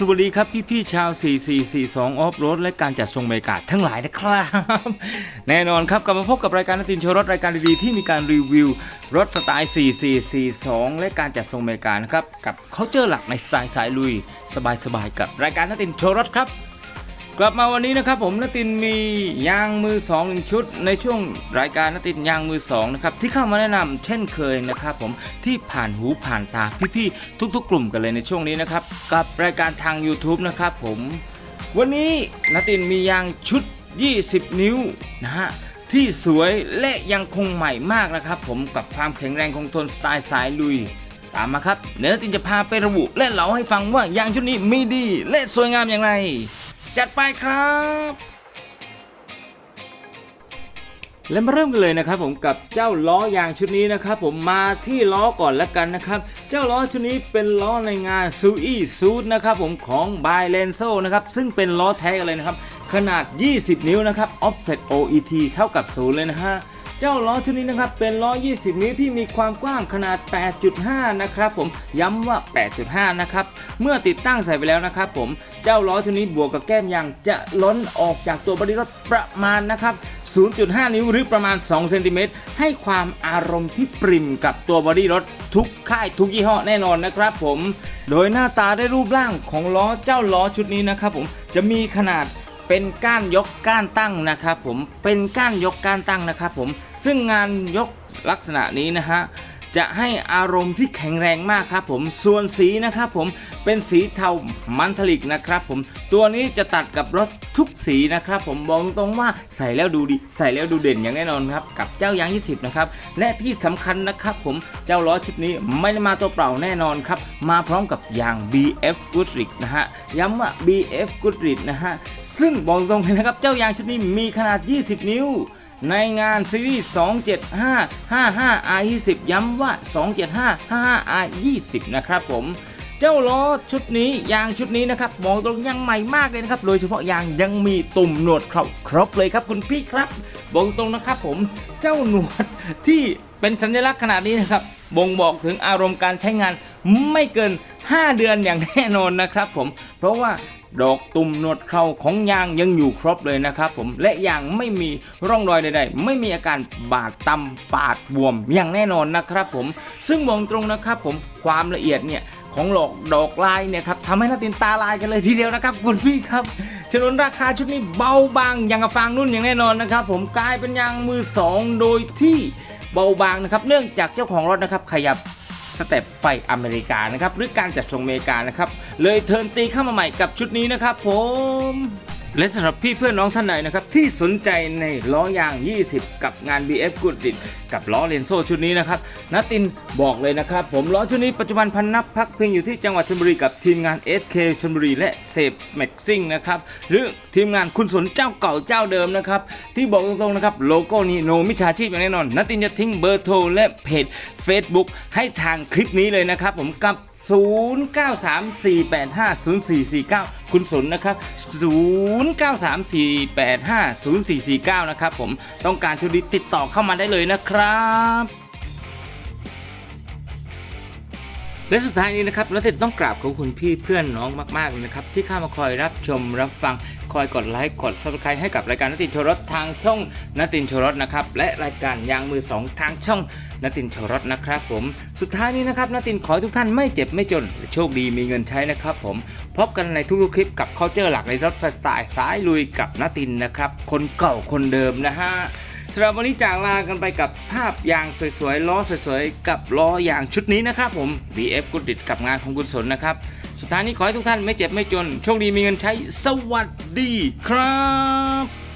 สวัสดีครับพี่ๆชาว 4442 ออฟโรดและการจัดทรงบรรยากาศทั้งหลายนะครับ แน่นอนครับกลับมาพบกับรายการนักตินโชว์รถรายการดีๆที่มีการรีวิวรถสไตล์ 4442 และการจัดทรงบรรยากาศนะครับ กับเคาเจอหลักในสายสายลุย สบายๆกับรายการนักตินโชว์รถครับ กลับมาวันนี้นะครับผมนตินมียางมือ2องหนึ่งชุด ในช่วงรายการนตินยางมือ2นะครับที่เข้ามาแนะนำเช่นเคยนะครับผมที่ผ่านหูผ่านตาพี่ๆทุก ๆ กลุ่มกันเลยในช่วงนี้นะครับกับรายการทาง YouTube นะครับผมวันนี้นตินมียางชุด 20 นิ้วนะฮะที่สวยและยังคงใหม่มากนะครับผมกับความแข็งแรงคงทนสไตล์สายลุย ตามมาครับเดี๋ยวนตินจะพาไประบุและเล่าให้ฟังว่ายางชุดนี้มีดี และสวยงามอย่างไร จัดไปครับ และมาเริ่มกันเลยนะครับผมกับเจ้าล้อยางชุดนี้นะครับผมมาที่ล้อก่อนแล้วกันนะครับ เจ้าล้อชุดนี้เป็นล้อในงานซูอี้ซูดนะครับผมของบายเลนโซนะครับซึ่งเป็นล้อแท้กันเลยนะครับ ขนาด 20 นิ้วนะครับ offset OET เท่ากับศูนย์เลยนะฮะ เจ้าล้อชุดนี้นะครับเป็นล้อ 20 นิ้วที่มีความกว้างขนาด 8.5 นะครับผมย้ำว่า 8.5 นะครับ เมื่อติดตั้งใส่ไปแล้วนะครับผม เจ้าล้อชุดนี้บวกกับแก้มยางจะล้นออกจากตัวบอดี้รถประมาณนะครับ0.5 นิ้วหรือประมาณ 2 เซนติเมตรให้ความอารมณ์ที่ปริมกับตัวบอดี้รถทุกค่ายทุกยี่ห้อแน่นอนนะครับผม โดยหน้าตาได้รูปร่างของล้อเจ้าล้อชุดนี้นะครับผมจะมีขนาดเป็นก้านยกก้านตั้งนะครับผมเป็นก้านยกก้านตั้งนะครับผม ซึ่งงานยกลักษณะนี้นะฮะจะให้อารมณ์ที่แข็งแรงมากครับผมส่วนสีนะครับผมเป็นสีเทามันทลิกนะครับผมตัวนี้จะตัดกับรถทุกสีนะครับผมบอกตรงว่าใส่แล้วดูดี ใส่แล้วดูเด่นอย่างแน่นอนครับกับเจ้ายาง 20 นะครับ และที่สำคัญนะครับผมเจ้าล้อชิปนี้ไม่ได้มาตัวเปล่าแน่นอนครับ มาพร้อมกับยาง BF Goodrich นะฮะย้ำว่า BF Goodrich นะฮะซึ่งบอกตรงเลยนะครับเจ้ายางชุดนี้มีขนาด 20 นิ้ว ในงานซีรีส์ 275 55 R 20 ย้ำว่า 275 55 R 20 นะครับผมเจ้าล้อชุดนี้ยางชุดนี้นะครับมองตรงยังใหม่มากเลยนะครับ โดยเฉพาะยางยังมีตุ่มหนวดครบครบเลยครับคุณพี่ครับ บอกตรงนะครับผมเจ้าหนวดที่เป็นสัญลักษณ์ขนาดนี้นะครับ บ่งบอกถึงอารมณ์การใช้งานไม่เกิน 5 เดือนอย่างแน่นอนนะครับผม เพราะว่าดอกตุ่มหนวดเคราของยางยังอยู่ครบเลยนะครับผมและยางไม่มีร่องรอยใดๆ ไม่มีอาการบาดตำปาดบวมอย่างแน่นอนนะครับผม ซึ่งบอกตรงนะครับผมความละเอียดเนี่ยของหลอกดอกลายเนี่ยครับทำให้หน้าตินตาลายกันเลยทีเดียวนะครับคุณพี่ครับฉนั้นราคาชุดนี้เบาบางอย่างกับฟางนุ่นอย่างแน่นอนนะครับผมกลายเป็นยางมือสองโดยที่ เบาบางนะครับเนื่องจากเจ้าของรถนะครับขยับสเต็ปไปอเมริกานะครับหรือการจัดทรงอเมริกานะครับเลยเทิร์นตีเข้ามาใหม่กับชุดนี้นะครับผม และสำหรับพี่เพื่อนน้องท่านไหนนะครับที่สนใจในล้อยาง 20 กับงาน BF g o o d r i d กับล้อเลนโซชุดนี้นะครับนัตตินบอกเลยนะครับ ผมล้อชุดนี้ปัจจุบันพันนับพักเพียงอยู่ที่จังหวัดชลบุรีกับทีมงาน SK ชลบุรีและเซฟแม็กซิ่งนะครับหรือทีมงานคุณสนเจ้าเก่าเจ้าเดิมนะครับที่บอกตรงๆนะครับโลโก้นี้โนมิชาชีพอย่างแน่นอนนัตตินจะทิ้งเบอร์โทรและเพจ Facebook ให้ทางคลิปนี้เลยนะครับผมกับ 0934850449 คุณสนนะครับ 0934850449 นะครับผมต้องการชุดนี้ติดต่อเข้ามาได้เลยนะครับ และสุดท้ายนี้นะครับเราติดต้องกราบขอบคุณพี่เพื่อนน้องมากๆเลยนะครับที่เข้ามาคอยรับชมรับฟังคอยกดไลค์กด subscribe ให้กับรายการนตินโชรสทางช่องนตินโชรสนะครับและรายการยางมือสองทางช่องนตินโชรสนะครับผมสุดท้ายนี้นะครับนตินขอให้ทุกท่านไม่เจ็บไม่จนโชคดีมีเงินใช้นะครับผมพบกันในทุกๆคลิปกับ culture หลักในรถสไตล์สายลุยกับนตินนะครับคนเก่าคนเดิมนะฮะ สำหรับวันนี้จากลากันไปกับภาพยางสวยๆล้อสวยๆกับล้อยางชุดนี้นะครับผม BF กุดิตกับงานของกุศลนะครับ สุดท้ายนี้ขอให้ทุกท่านไม่เจ็บไม่จน โชคดีมีเงินใช้สวัสดีครับ